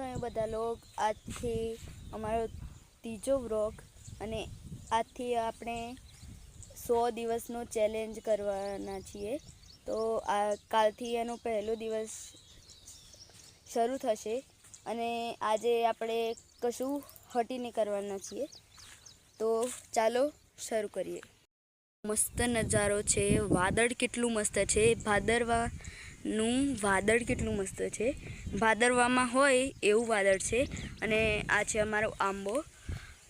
તમે બધા લોક આજથી અમારો ત્રીજો વ્લોગ અને આજથી આપણે સો દિવસનો ચેલેન્જ કરવાના છીએ. તો આ કાલથી એનો પહેલો દિવસ શરૂ થશે અને આજે આપણે કશું હટીને કરવાના છીએ. તો ચાલો શરૂ કરીએ. મસ્ત નજારો છે, વાદળ કેટલું મસ્ત છે ભાદરવાનું વાદળ કેટલું મસ્ત છે. ભાદરવામાં હોય એવું વાદળ છે અને આ છે અમારો આંબો.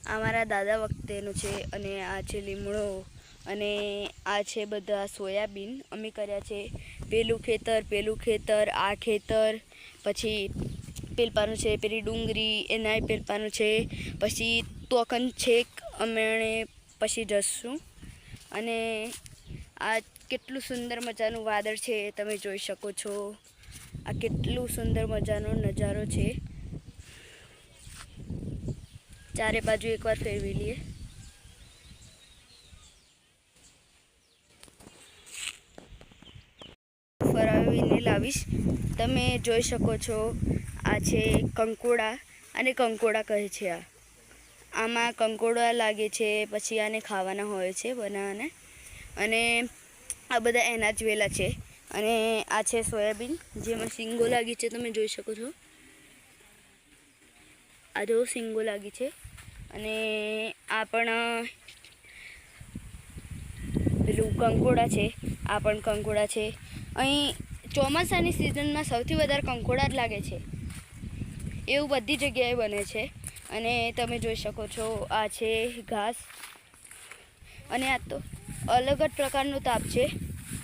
આ મારા દાદા વખતેનો છે અને આ છે લીમડો અને આ છે બધા સોયાબીન. અમે કર્યા છે પેલું ખેતર પેલું ખેતર, આ ખેતર, પછી પેલપાનું છે, પેલી ડુંગળી એનાય પેલપાનું છે, પછી તોકન છેક, અમે પછી જશું. અને આ કેટલું સુંદર મજાનું વાદળ છે તમે જોઈ શકો છો. આ કેટલું સુંદર મજાનો નજારો છે. ચારે બાજુ એકવાર ફેરવી લઈએ. ફરાવીને લાવીશ. તમે જોઈ શકો છો, આ છે કંકોડા અને કંકોડા કહે છે આ. આમાં કંકોડા લાગે છે, પછી આને ખાવાના હોય છે બનાવવાને. અને આ બધા એના જ વેલા છે. અને આ છે સોયાબીન, જેમાં સિંગો લાગી છે, તમે જોઈ શકો છો. આ જો સિંગો લાગી છે. અને આ પણ પેલું કંકોડા છે. આ પણ કંકોડા છે. અહીં ચોમાસાની સિઝનમાં સૌથી વધારે કંકોડા જ લાગે છે. એવું બધી જગ્યાએ બને છે. અને તમે જોઈ શકો છો, આ છે ઘાસ. અને આ તો અલગ જ પ્રકારનો તાપ છે.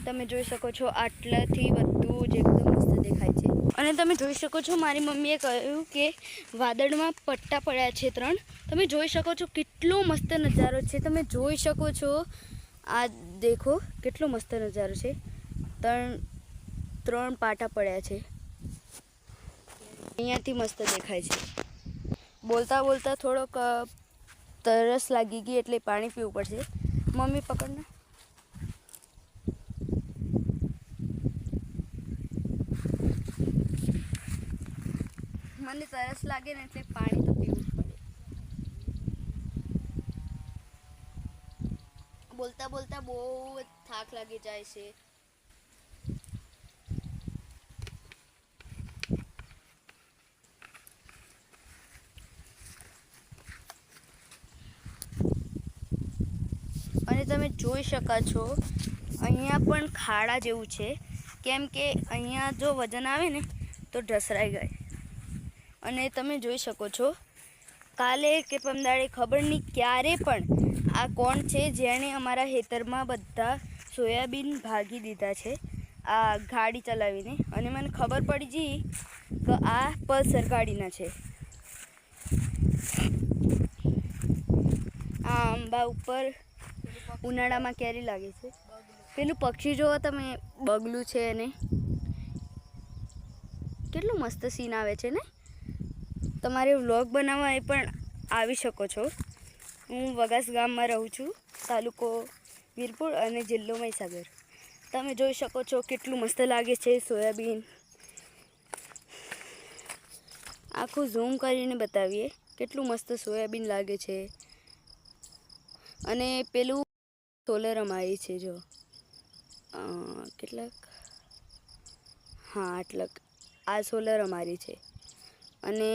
તમે જોઈ શકો છો આટલાથી બધું જ એકદમ મસ્ત દેખાય છે. અને તમે જોઈ શકો છો મારી મમ્મીએ કહ્યું કે વાદળમાં પટ્ટા પડ્યા છે ત્રણ. તમે જોઈ શકો છો કેટલો મસ્ત નજારો છે. તમે જોઈ શકો છો, આ દેખો કેટલો મસ્ત નજારો છે. ત્રણ ત્રણ પાટા પડ્યા છે. અહીંયાથી મસ્ત દેખાય છે. બોલતા બોલતા થોડોક તરસ લાગી ગઈ એટલે પાણી પીવું પડશે. મમ્મી પકડને મને તરસ લાગે ને એટલે પાણી તો પીવું પડે. બોલતા બોલતા બહુ થાક લાગી જાય છે. અને તમે જોઈ શકો છો, અહીંયા પણ ખાડા જેવું છે. કેમ કે અહીંયા જો વજન આવે ને, તો ઢસરાઈ જાય. અને તમે જોઈ શકો છો, કાલે કે પમદાડે ખબર નહીં ક્યારે પણ આ કોણ છે જેણે અમારા ખેતરમાં બધા સોયાબીન ભાગી દીધા છે, આ ગાડી ચલાવીને. અને મને ખબર પડી ગઈ કે આ પલ્સર ગાડીના છે. આ આંબા ઉપર ઉનાળામાં કેરી લાગે છે. પેલું પક્ષી જોવો તમે, બગલું છે એને. કેટલું મસ્ત સીન આવે છે ને? તમારે વ્લોગ બનાવવા એ પણ આવી શકો છો. હું વગાસ ગામમાં રહું છું, તાલુકો વીરપુર અને જિલ્લો મહીસાગર. તમે જોઈ શકો છો કેટલું મસ્ત લાગે છે સોયાબીન. આખું ઝૂમ કરીને બતાવીએ કેટલું મસ્ત સોયાબીન લાગે છે. અને પેલું સોલર અમારી છે જો. કેટલાક? હા, આટલાક. આ સોલર અમારી છે. અને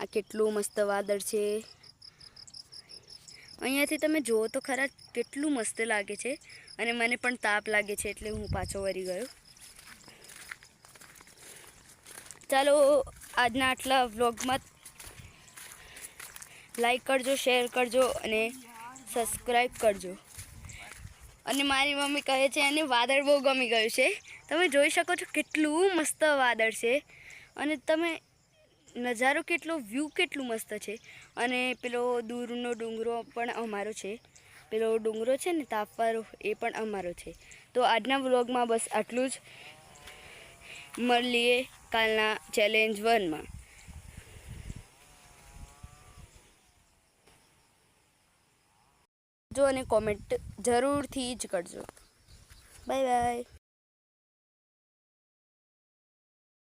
આ કેટલું મસ્ત વાદળ છે. અહીંયાથી તમે જુઓ તો ખરા કેટલું મસ્ત લાગે છે અને મને પણ તાપ લાગે છે એટલે હું પાછો વળી ગયો. ચાલો આજના આટલા વ્લોગમાં લાઈક કરજો, શેર કરજો અને સબસ્ક્રાઈબ કરજો. અને મારી મમ્મી કહે છે એને વાદળ બહુ ગમી ગયું છે. તમે જોઈ શકો છો કેટલું મસ્ત વાદળ છે. અને તમે નજારો કેટલો વ્યૂ કેટલું મસ્ત છે. અને પેલો દૂરનો ડુંગરો પણ અમારો છે. પેલો ડુંગરો છે ને, તાપવારો, એ પણ અમારો છે. તો આજના વ્લોગમાં બસ આટલું જ. મળીએ કાલના ચેલેન્જ વનમાં જો અને કોમેન્ટ જરૂરથી જ કરજો. Bye bye